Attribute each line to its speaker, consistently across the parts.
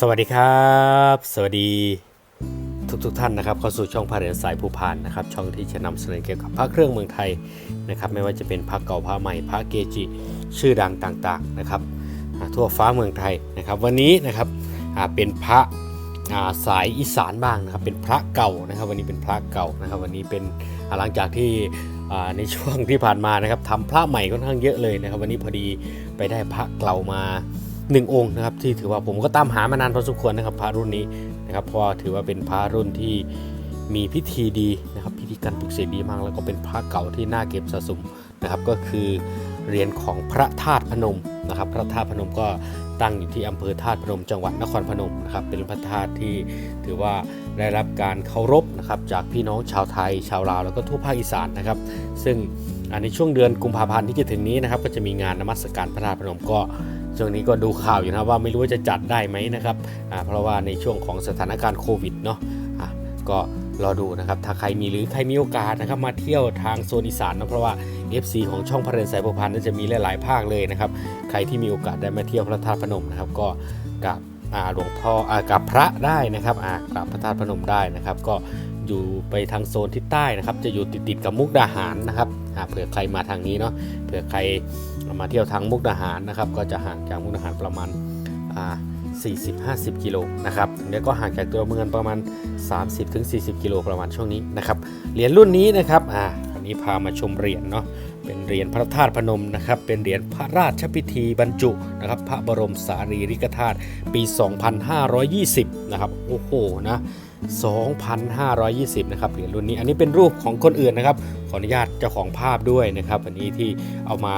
Speaker 1: สวัสดีครับ สวัสดีทุกทท่านนะครับเข้าสู่ช่องพาเหรียญสายภูพานนะครับช่องที่จะนำเสนอเกี่ยวกับพระเครื่องเมืองไทยนะครับไม่ว่าจะเป็นพระเก่าพระใหม่พระเกจิชื่อดังต่างๆนะครับทั่วฟ้าเมืองไทยนะครับวันนี้นะครับเป็นพระาสายอีสานบ้างนะครับเป็นพระเก่านะครับวันนี้เป็นพระเก่านะครับวันนี้เป็นหลังจากที่ในช่วงที่ผ่านมานะครับทำพระใหม่ค่อนข้างเยอะเลยนะครับวันนี้พอดีไปได้พระเก่ามา หนึ่งองค์นะครับที่ถือว่าผมก็ตามหามานานพอสมควรนะครับพระรุ่นนี้นะครับเพราะถือว่าเป็นพระรุ่นที่มีพิธีดีนะครับพิธีการปลุกเสกดีมาก แล้วก็เป็นพระเก่าที่น่าเก็บสะสมนะครับก็คือเหรียญของพระธาตุพนมนะครับพระธาตุพนมก็ตั้งอยู่ที่อำเภอธาตุพนม จังหวัดนครพนมนะครับเป็นพระธาตุที่ถือว่าได้รับการเคารพนะครับจากพี่น้องชาวไทย ชาวลาวแล้วก็ทั่วภาคอีสานนะครับ ซึ่งในช่วงเดือนกุมภาพันธ์ที่จะถึงนี้นะครับก็จะมีงานนมัสการพระธาตุพนมก็ ช่วงนี้ก็ดูข่าวอยู่นะว่าไม่รู้ว่าจะจัดได้ไหมนะครับเพราะว่าในช่วงของสถานการณ์โควิดเนาะะก็รอดูนะครับ ถ้าใครมีหรือใครมีโอกาสนะครับมาเที่ยวทางโซนอีสานนะเพราะว่า FC ของช่องพระเรนสายพพันธ์นั้นจะมีหลายๆภาคเลยนะครับ ใครที่มีโอกาสได้มาเที่ยวพระธาตุพนมนะครับ ก็กับหลวงพ่ออกับพระได้นะครับกราบพระธาตุพนมได้นะครับ ก็อยู่ไปทางโซนทิศใต้นะครับ จะอยู่ติดๆกับมุกดาหารนะครับ เผื่อใครมาทางนี้เนาะเผื่อใครมาเที่ยวทางมุกดาหารนะครับ ก็จะห่างจากมุกดาหารประมาณ40-50 กิโลนะครับแล้วก็ห่างจากตัวเมืองประมาณ 30-40 กิโลประมาณช่วงนี้นะครับเหรียญรุ่นนี้นะครับอ่าอันนี้พามาชมเหรียญเนาะเป็นเหรียญพระธาตุพนมนะครับ เป็นเหรียญพระราชพิธีบรรจุนะครับ พระบรมสารีริกธาตุปี 2520 นะครับ โอ้โหนะ 2,520 นะครับเหรียญรุ่นนี้อันนี้เป็นรูปของคนอื่นนะครับ ขออนุญาตเจ้าของภาพด้วยนะครับ อันนี้ที่เอามา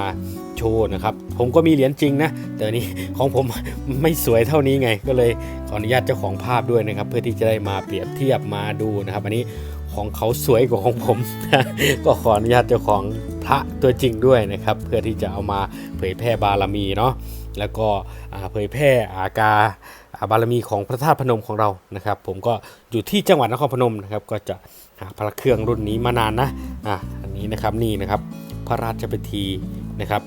Speaker 1: โชว์นะครับ ผมก็มีเหรียญจริงนะ แต่อันนี้ของผมไม่สวยเท่านี้ไง ก็เลยขออนุญาตเจ้าของภาพด้วยนะครับ เพื่อที่จะได้มาเปรียบเทียบมาดูนะครับ อันนี้ของเขาสวยกว่าของผม ก็ขออนุญาตเจ้าของพระตัวจริงด้วยนะครับ เพื่อที่จะเอามาเผยแพร่บารมีเนาะแล้วก็เผยแพร่อาการอ่า บารมีของพระธาตุพนมของเรานะครับ ผมก็อยู่ที่จังหวัดนครพนมนะครับ ก็จะหาพระเครื่องรุ่นนี้มานานนะอะอันนี้นะครับนี่นะครับ พระราชพิธีนะครับ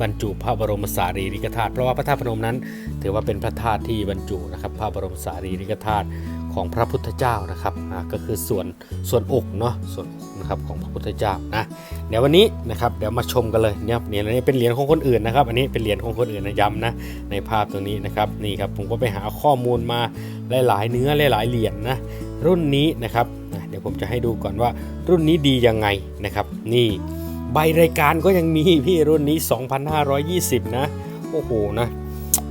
Speaker 1: บรรจุพระบรมสารีริกธาตุเพราะว่าพระธาตุพนมนั้น ถือว่าเป็นพระธาตุที่บรรจุนะครับ พระบรมสารีริกธาตุ ของพระพุทธเจ้านะครับอ่าก็คือส่วนส่วนอกเนาะส่วนอกนะครับของพระพุทธเจ้านะเดี๋ยววันนี้นะครับเดี๋ยวมาชมกันเลยเนี่ยเหรียญอันนี้เป็นเหรียญของคนอื่นนะครับ อันนี้เป็นเหรียญของคนอื่นนะย้ำนะในภาพตรงนี้นะครับนี่ครับผมก็ไปหาข้อมูลมาหลาย ๆ เนื้อหลาย ๆ เหรียญนะรุ่นนี้นะครับเดี๋ยวผมจะให้ดูก่อนว่ารุ่นนี้ดียังไงนะครับนี่ใบรายการก็ยังมีพี่รุ่นนี้ 2,520 นะ โอ้โหนะ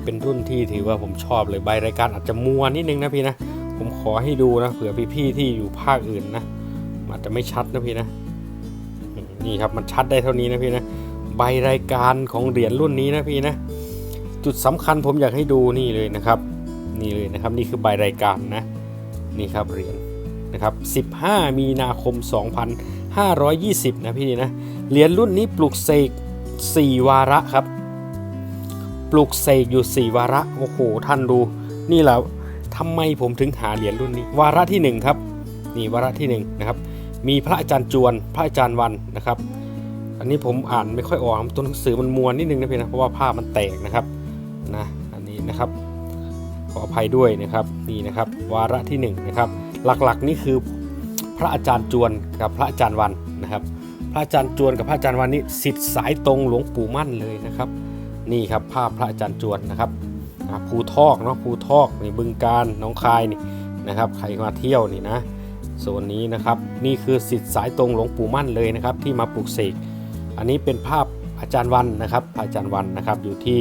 Speaker 1: เป็นรุ่นที่ถือว่าผมชอบเลยใบรายการอาจจะมัวนิดนึงนะพี่นะ ผมขอให้ดูนะเผื่อพี่ๆที่อยู่ภาคอื่นนะอาจจะไม่ชัดนะพี่นะนี่ครับมันชัดได้เท่านี้นะพี่นะใบรายการของเหรียญรุ่นนี้นะพี่นะ จุดสำคัญผมอยากให้ดูนี่เลยนะครับ นี่เลยนะครับนี่คือใบรายการนะนี่ครับเหรียญนะครับ 15 มีนาคม 2520 นะพี่นะเหรียญรุ่นนี้ปลูกเสก4 วาระครับ ปลูกเสกอยู่ 4 วาระโอ้โหท่านดู นี่แหละ ทำไมผมถึงหาเหรียญรุ่นนี้ วาระที่ 1 ครับนี่วาระที่1นะครับมีพระอาจารย์จวน พระอาจารย์วันนะครับ อันนี้ผมอ่านไม่ค่อยออกตัวหนังสือมันมวนนิดนึงนะเพี่นะเพราะว่าภาพมันแตกนะครับนะอันนี้นะครับขออภัยด้วยนะครับนี่นะครับวาระที่1นะครับหลักๆนี่คือพระอาจารย์จวนกับพระอาจารย์วันนะครับ พระอาจารย์จวนกับพระอาจารย์วันนี้สิทธิ์สายตรงหลวงปู่มั่นเลยนะครับ นี่ครับภาพพระอาจารย์จวนนะครับ ภูทอกเนาะภูทอกนี่บึงการหน้องคายนี่นะครับใครมาเที่ยวนี่นะโซนนี้นะครับนี่คือสิทธิ์สายตรงหลวงปู่มั่นเลยนะครับที่มาปลูกเสกอันนี้เป็นภาพอาจารย์วันนะครับอาจารย์วันนะครับอยู่ที่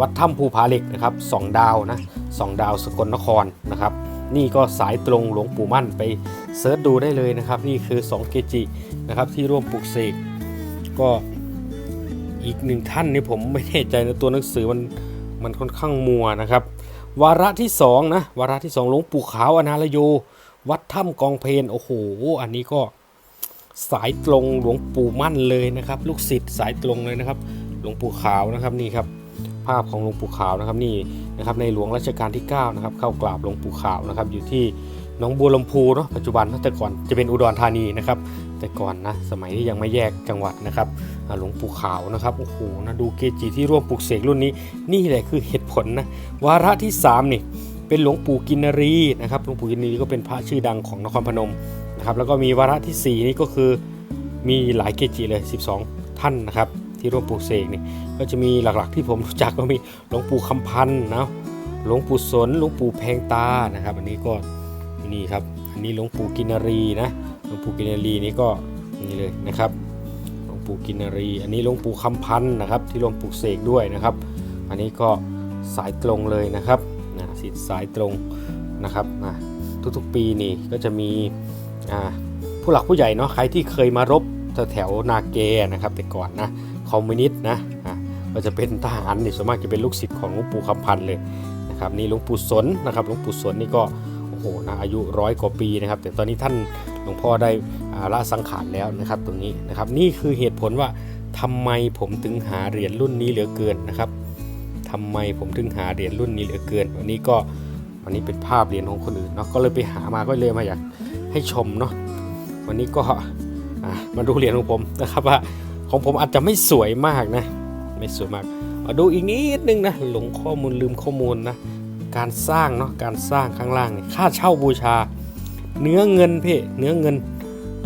Speaker 1: วัดถ้ำภูผาเหล็กนะครับสองดาวนะสองดาวสกลนครนะครับนี่ก็สายตรงหลวงปู่มั่นไปเซิร์ชดูได้เลยนะครับ นี่คือ2เกจินะครับที่ร่วมปลูกเสกก็อีกหนึ่งท่านนี่ผมไม่แน่ใจนะตัวหนังสือมัน มันค่อนข้างมัวนะครับ วาระที่2นะวาระที่2หลวงปู่ขาวอนาลโย วัดถ้ำกองเพนโอ้โห อันนี้ก็สายตรงหลวงปู่มั่นเลยนะครับ ลูกศิษย์สายตรงเลยนะครับ หลวงปู่ขาวนะครับนี่ครับ ภาพของหลวงปู่ขาวนะครับนี่นะครับในหลวงรัชกาลที่9นะครับเข้ากราบหลวงปู่ขาวนะครับอยู่ที่หนองบัวลำพูเนาะปัจจุบันแต่ก่อนจะเป็นอุดรธานีนะครับ แต่ก่อนนะสมัยที่ยังไม่แยกจังหวัดนะครับหลวงปู่ขาวนะครับโอ้โหนะดูเกจิที่ร่วมปลุกเสกรุ่นนี้ นี่แหละคือเหตุผลนะวาระที่3นี่เป็นหลวงปู่กินรีนะครับหลวงปู่กินรีก็เป็นพระชื่อดังของนครพนมนะครับแล้วก็มีวาระทีสี่4 นี่ก็คือมีหลายเกจิเลย 12 ท่านนะครับที่ร่วมปลุกเสกนี่ก็จะมีหลักๆที่ผมรู้จักก็มีหลวงปู่คำพันธ์นะหลวงปู่สนหลวงปู่แพงตานะครับ อันนี้ก็นี่ครับอันนี้หลวงปู่กินรีนะ ลวงปู่กินรีนี่ก็นี่เลยนะครับหลวงปู่กินรี อันนี้หลวงปู่คำพันธ์นะครับ ที่ร่วมปลุกเสกด้วยนะครับ อันนี้ก็สายตรงเลยนะครับนะสิทธิ์สายตรงนะครับนะทุกๆปีนี่ก็จะมีผู้หลักผู้ใหญ่เนาะใครที่เคยมารบแถวนาเกนะครับแต่ก่อนนะคอมมิวนิสต์นะอะก็จะเป็นทหารนี่ส่วนมากจะเป็นลูกศิษย์ของหลวงปู่คำพันธ์เลยนะครับนี่หลวงปู่สนนะครับหลวงปู่สนนี่ก็โอ้โหนะอายุร้อยกว่าปีนะครับ แต่ตอนนี้ท่าน หลวงพ่อได้ละสังขารแล้วนะครับตรงนี้นะครับนี่คือเหตุผลว่าทำไมผมถึงหาเหรียญรุ่นนี้เหลือเกินนะครับทำไมผมถึงหาเหรียญรุ่นนี้เหลือเกิน วันนี้ก็วันนี้เป็นภาพเหรียญของคนอื่นเนาะก็เลยไปหามาก็เลยมาอยากให้ชมเนาะวันนี้ก็มาดูเหรียญของผมนะครับว่าของผมอาจจะไม่สวยมากนะไม่สวยมากมาดูอีกนิดนึงนะหลงข้อมูลลืมข้อมูลนะการสร้างเนาะการสร้างข้างล่างนี่ค่าเช่าบูชา เนื้อเงินเพ่เนื้อเงิน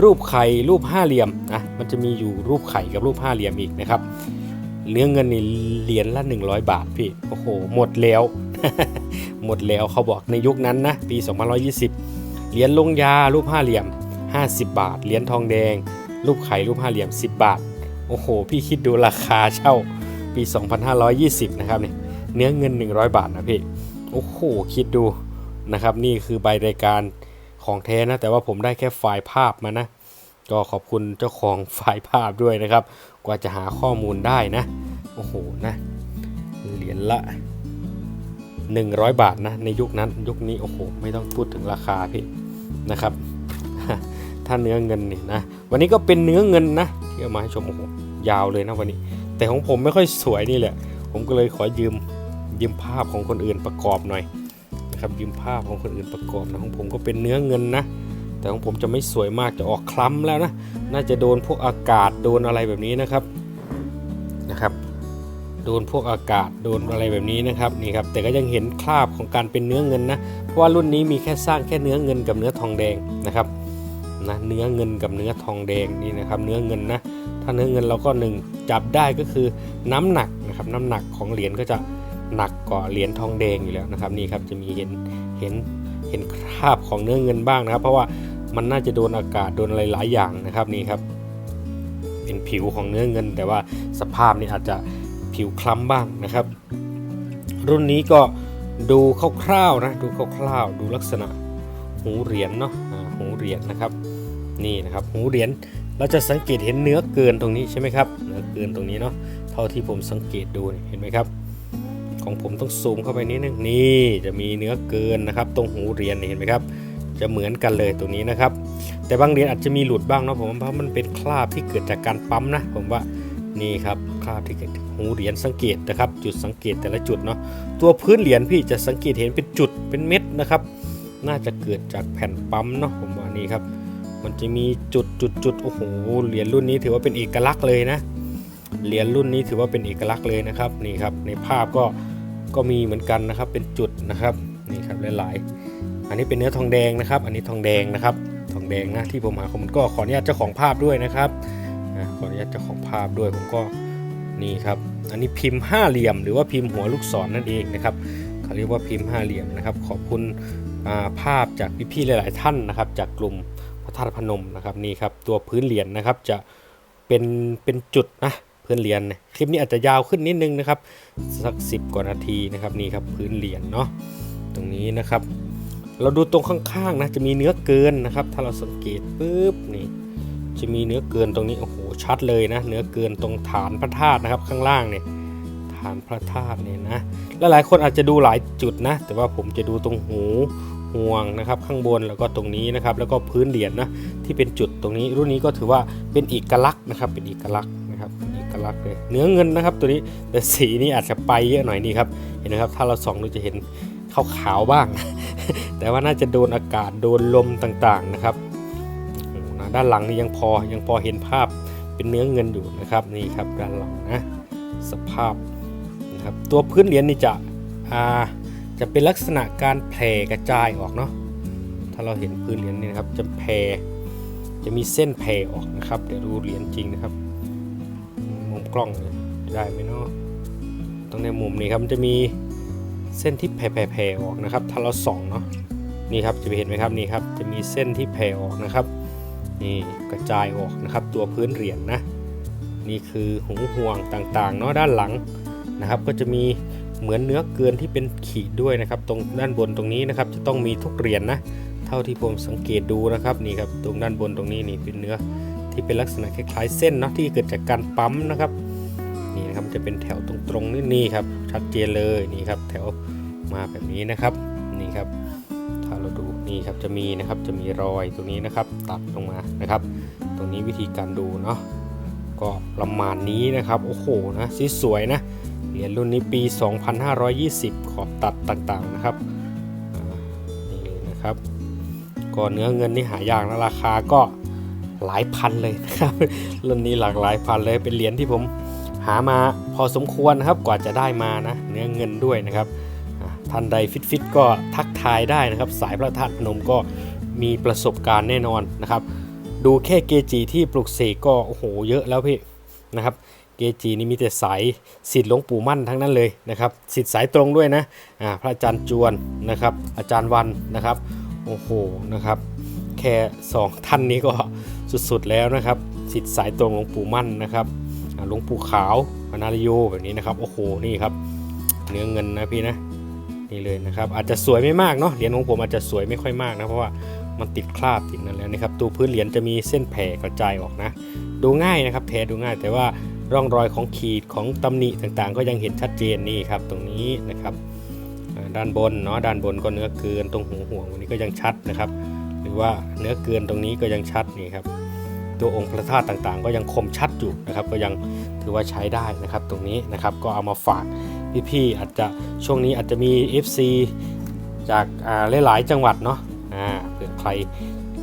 Speaker 1: รูปไข่รูปห้าเหลี่ยมอะมันจะมีอยู่รูปไข่กับรูปห้าเหลี่ยมอีกนะครับเนื้อเงินนี่เหรียญละ 100 บาทพี่โอ้โหหมดแล้ว หมดแล้วเขาบอกในยุคนั้นนะปี2120 เหรียญลงยารูปห้าเหลี่ยม 50 บาท เหรียญทองแดง รูปไข่รูปห้าเหลี่ยม 10 บาทโอ้โห พี่คิดดูราคาเช่าปี 2520 นะครับเนี่ยเนื้อเงิน 100 บาทนะพี่ โอ้โห คิดดูนะครับ นี่คือใบรายการ ของแท้นะ แต่ว่าผมได้แค่ไฟล์ภาพมานะ ก็ขอบคุณเจ้าของไฟล์ภาพด้วยนะครับ กว่าจะหาข้อมูลได้นะ โอ้โหนะ เหรียญละ 100 บาทนะ ในยุคนั้นยุคนี้โอ้โห ไม่ต้องพูดถึงราคาพี่นะครับ ถ้าเนื้อเงินนี่นะ วันนี้ก็เป็นเนื้อเงินนะที่เอามาให้ชมโอ้โหยาวเลยนะวันนี้ แต่ของผมไม่ค่อยสวยนี่แหละ ผมก็เลยขอยืมยืมภาพของคนอื่นประกอบหน่อย นะครับยืมภาพของคนอื่นประกอบนะของผมก็เป็นเนื้อเงินนะ แต่ของผมจะไม่สวยมากจะออกคล้ำแล้วนะ น่าจะโดนพวกอากาศโดนอะไรแบบนี้นะครับนะครับ โดนพวกอากาศโดนอะไรแบบนี้นะครับนี่ครับแต่ก็ยังเห็นคราบของการเป็นเนื้อเงินนะเพราะว่ารุ่นนี้มีแค่สร้างแค่เนื้อเงินกับเนื้อทองแดงนะครับนะเนื้อเงินกับเนื้อทองแดงนี่นะครับเนื้อเงินนะถ้าเนื้อเงินเราก็หนึ่งจับได้ก็คือน้ำหนักนะครับน้ำหนักของเหรียญก็จะ หนักกว่าเหรียญทองแดงอยู่แล้วนะครับนี่ครับจะมีเห็นเห็นเห็นคราบของเนื้อเงินบ้างนะครับ เพราะว่ามันน่าจะโดนอากาศโดนอะไรหลายอย่างนะครับนี่ครับ เป็นผิวของเนื้อเงิน แต่ว่าสภาพนี่อาจจะผิวคล้ำบ้างนะครับ รุ่นนี้ก็ดูคร่าวๆนะดูคร่าวๆดูลักษณะหูเหรียญเนาะหูเหรียญนะครับนี่นะครับหูเหรียญเราจะสังเกตเห็นเนื้อเกินตรงนี้ใช่ไหมครับเนื้อเกินตรงนี้เนาะเท่าที่ผมสังเกตดูเห็นไหมครับ ของผมต้องซูมเข้าไปนิดนึงนี่จะมีเนื้อเกินนะครับ ตรงหูเหรียญนี่เห็นไหมครับ จะเหมือนกันเลยตรงนี้นะครับ แต่บางเหรียญอาจจะมีหลุดบ้างนะผมเพราะมันเป็นคราบที่เกิดจากการปั๊มนะ ผมว่านี่ครับคราบที่เกิดหูเหรียญสังเกตนะครับ จุดสังเกตแต่ละจุดเนาะตัวพื้นเหรียญพี่จะสังเกตเห็นเป็นจุดเป็นเม็ดนะครับ น่าจะเกิดจากแผ่นปั๊มเนาะผมว่านี่ครับ มันจะมีจุดจุดจุดโอ้โหเหรียญรุ่นนี้ถือว่าเป็นเอกลักษณ์เลยนะเหรียญรุ่นนี้ถือว่าเป็นเอกลักษณ์เลยนะครับนี่ครับในภาพก็ ก็มีเหมือนกันนะครับเป็นจุดนะครับนี่ครับหลายๆ อันนี้เป็นเนื้อทองแดงนะครับ อันนี้ทองแดงนะครับทองแดงนะที่ผมหาข้อมูลก็ขออนุญาตเจ้าของภาพด้วยนะครับขออนุญาตเจ้าของภาพด้วยผมก็นี่ครับอันนี้พิมพ์ห้าเหลี่ยม หรือว่าพิมพ์หัวลูกศรนั่นเองนะครับเขาเรียกว่าพิมพ์ห้าเหลี่ยมนะครับ ขอบคุณาภาพจากพี่ๆหลาย ๆ ท่านนะครับ จากกลุ่มพระธาตุพนมนะครับนี่ครับตัวพื้นเหรียญนะครับจะเป็นเป็นจุดนะ พื้นเหรียญเนี่ยคลิปนี้อาจจะยาวขึ้นนิดนึงนะครับ สักสิบกว่านาทีนะครับนี่ครับพื้นเหรียญเนาะตรงนี้นะครับ เราดูตรงข้างๆนะจะมีเนื้อเกินนะครับ ถ้าเราสังเกตปุ๊บนี่จะมีเนื้อเกินตรงนี้โอ้โหชัดเลยนะ เนื้อเกินตรงฐานพระธาตุนะครับข้างล่างเนี่ยฐานพระธาตุเนี่ยนะและหลายคนอาจจะดูหลายจุดนะ แต่ว่าผมจะดูตรงหูห่วงนะครับข้างบนแล้วก็ตรงนี้นะครับแล้วก็พื้นเหรียญนะที่เป็นจุดตรงนี้รุ่นนี้ก็ถือว่าเป็นเอกลักษณ์นะครับเป็นเอกลักษณ์ ลักษณ์เลยเนื้อเงินนะครับตัวนี้แต่สีนี่อาจจะไปเยอะหน่อยนี่ครับเห็นนะครับถ้าเราส่องดูจะเห็นขาวๆบ้าง แต่ว่าน่าจะโดนอากาศโดนลมต่างๆนะครับด้านหลังนี่ยังพอยังพอเห็นภาพเป็นเนื้อเงินอยู่นะครับนี่ครับด้านหลังนะสภาพนะครับตัวพื้นเหรียญนี่จะอ่าจะเป็นลักษณะการแผ่กระจายออกเนาะถ้าเราเห็นพื้นเหรียญนี่นะครับจะแผ่จะมีเส้นแผ่ออกนะครับ เดี๋ยวดูเหรียญจริงนะครับ กล้องได้ไหมเนาะตรงในมุมนี้ครับมันจะมีเส้นที่แผ่ๆออกนะครับ ถ้าเราส่องเนาะนี่ครับจะเห็นไหมครับนี่ครับจะมีเส้นที่แผ่ออกนะครับ นี่กระจายออกนะครับ ตัวพื้นเหรียญนนะนี่คือหูห่วงต่างๆเนาะด้านหลังนะครับ ก็จะมีเหมือนเนื้อเกลือนที่เป็นขีดด้วยนะครับ ตรงด้านบนตรงนี้นะครับ จะต้องมีทุกเหรียญนนะเท่าที่ผมสังเกตดูนะครับนี่ครับตรงด้านบนตรงนี้นี่เป็นเนื้อที่เป็นลักษณะคล้ายๆเส้นเนาะที่เกิดจากการปั๊มนะครับ นี่นจะเป็นแถวตรงๆนี่นี่ครับ ชัดเจนเลยนี่ครับ แถวมาแบบนี้นะครับนี่ครับ ถ้าเราดูนี่ครับจะมีนะครับจะมีรอยตรงนี้นะครับ ตัดลงมานะครับ ตรงนี้วิธีการดูเนาะก็ประมาณนี้นะครับโอ้โหนะสีสวยนะเหรียญรุ่นนี้ปี 2520 ขอบตัดต่างๆนะครับนี่เลยนะครับ ก็เนื้อเงินนี่หายากนะราคาก็หลายพันเลยนะครับรุ่นนี้หลากหลายพันเลยเป็นเหรียญที่ผม หามาพอสมควรนะครับกว่าจะได้มานะเนื้อเงินด้วยนะครับท่านใดฟิตๆก็ทักทายได้นะครับ สายพระธาตุพนมก็มีประสบการณ์แน่นอนนะครับ ดูแค่เกจีที่ปลุกเสกก็โอ้โหเยอะแล้วพี่นะครับเกจีนี่มีแต่สายสิทธิ์หลวงปู่มั่นทั้งนั้นเลยนะครับสิทธิ์สายตรงด้วยนะอ่าพระอาจารย์จวนนะครับ อาจารย์วันนะครับโอ้โหนะครับแค่สองท่านนี้ก็สุดๆแล้วนะครับสิทธิ์สายตรงหลวงปู่มั่นนะครับ หลวงปู่ขาวอนาริโยแบบนี้นะครับ โอ้โห นี่ครับ เนื้อเงินนะพี่นะ นี่เลยนะครับ อาจจะสวยไม่มากเนาะ เหรียญของผมอาจจะสวยไม่ค่อยมากนะ เพราะว่ามันติดคราบติดนั่นแล้วนะครับ ตัวพื้นเหรียญจะมีเส้นแผ่กระจายออกนะ ดูง่ายนะครับ แท้ดูง่าย แต่ว่าร่องรอยของขีดของตำหนิต่างๆ ก็ยังเห็นชัดเจนนี่ครับ ตรงนี้นะครับ ด้านบนเนาะ ด้านบนก็เนื้อเกิน ตรงหูห่วงตรงนี้ก็ยังชัดนะครับ หรือว่าเนื้อเกินตรงนี้ก็ยังชัดนี่ครับ ตัวองค์พระธาตุต่างๆ ก็ยังคมชัดอยู่นะครับ ก็ยังถือว่าใช้ได้นะครับ ตรงนี้นะครับก็เอามาฝากพี่ๆอาจจะช่วงนี้อาจจะมี FC จากอ่าหลายๆจังหวัดเนาะอ่าเผื่อใคร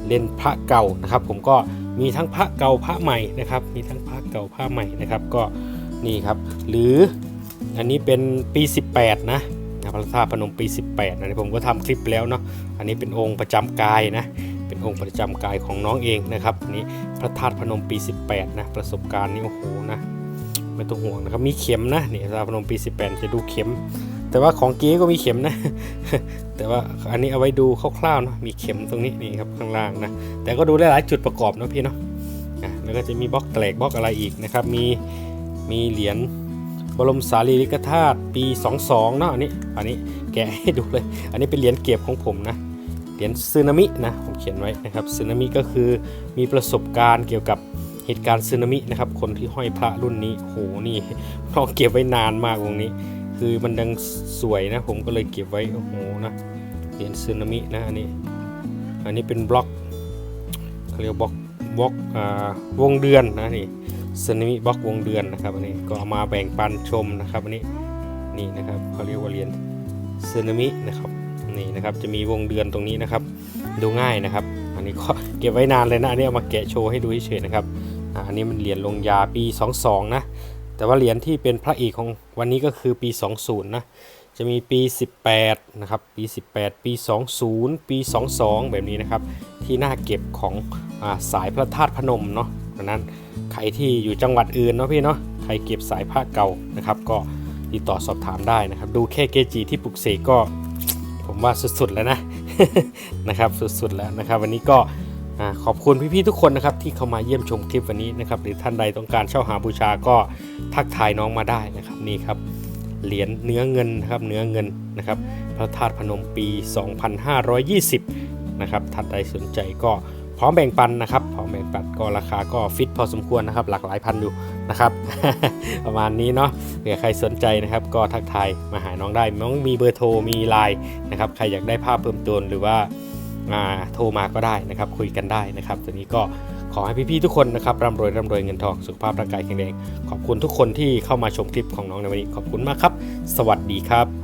Speaker 1: เล่นพระเก่านะครับ ผมก็มีทั้งพระเก่าพระใหม่นะครับ มีทั้งพระเก่าพระใหม่นะครับ ก็นี่ครับ หรืออันนี้เป็นปี 18 นะนะพระธาตุพนมปี 18นะผมก็ทำคลิปแล้วเนาะอันนี้เป็นองค์ประจำกายนะ องค์ประจำกายของน้องเองนะครับนี้พระธาตุพนมปี 18 นะประสบการณ์นี่โอ้โหนะไม่ต้องห่วงนะครับมีเข็มนะนี่พระพนมปี 18 จะดูเข็ม แต่ว่าของเก๊ก็มีเข็มนะ แต่ว่าอันนี้เอาไว้ดูคร่าวๆนะมีเข็มตรงนี้นี่ครับข้างล่างนะแต่ก็ดูหลายๆจุดประกอบนะพี่เนาะอะแล้วก็จะมีบล็อกแตกบล็อกอะไรอีกนะครับมีมีเหรียญบรมสารีริกธาตุปี 22เนาะอันนี้อันนี้แกะให้ดูเลย อันนี้เป็นเหรียญเก็บของผมนะ เรียญซึนามินะผมเขียนไว้นะครับซึนามิก็คือมีประสบการณ์เกี่ยวกับเหตุการณ์ซึนามินะครับคนที่ห้อยพระรุ่นนี้โหนี่พอเก็บไว้นานมากวงนี้ คือมันดังสวยนะ ผมก็เลยเก็บไว้โอ้โหนะเหรียญซึนามินะอันนี้อันนี้เป็นบล็อกเขาเรียกบล็อกบล็อกอ่าวงเดือนนะนี่ซึนามิบล็อกวงเดือนนะครับอันนี้ก็เอามาแบ่งปันชมนะครับอันนี้นี่นะครับเขาเรียกว่าเหรียญซึนามินะครับ นี่นะครับจะมีวงเดือนตรงนี้นะครับ ดูง่ายนะครับ อันนี้ก็เก็บไว้นานเลยนะอันนี้เอามาแกะโชว์ให้ดูเฉยๆนะครับอ่าอันนี้มันเหรียญลงยาปี 22 นะแต่ว่าเหรียญที่เป็นพระเอกของวันนี้ก็คือปี 20 นะจะมีปี 18 นะครับ ปี 18 ปี 20 ปี 22 แบบนี้นะครับ ที่น่าเก็บของอาสายพระธาตุพนมเนาะดังนั้นใครที่อยู่จังหวัดอื่นเนาะพี่เนาะ ใครเก็บสายพระเก่านะครับ ก็ติดต่อสอบถามได้นะครับ ดูแค่เกจีที่ปลุกเสกก็ ว่าสุดๆแล้วนะนะครับสุดๆแล้วนะครับ วันนี้ก็ขอบคุณพี่ๆทุกคนนะครับที่เข้ามาเยี่ยมชมคลิปวันนี้นะครับหรือท่านใดต้องการเช่าหาบูชาก็ทักทายน้องมาได้นะครับนี่ครับเหรียญเนื้อเงินนะครับเนื้อเงินนะครับพระธาตุพนมปี 2520นะครับท่านใดสนใจก็ พร้อมแบ่งปันนะครับพร้อมแบ่งปันก็ราคาก็ฟิตพอสมควรนะครับ หลากหลายพันอยู่นะครับ ประมาณนี้เนาะเผื่อใครสนใจนะครับก็ทักทายมาหาน้องได้น้องมีเบอร์โทรมีไลน์นะครับใครอยากได้ภาพเพิ่มเติมหรือว่าาโทรมาก็ได้นะครับ คุยกันได้นะครับตัวนี้ก็ขอให้พี่ๆทุกคนนะครับร่ำรวยร่ำรวยเงินทองสุขภาพร่างกายแข็งแรงขอบคุณทุกคนที่เข้ามาชมคลิปของน้องในวันนี้ขอบคุณมากครับ สวัสดีครับ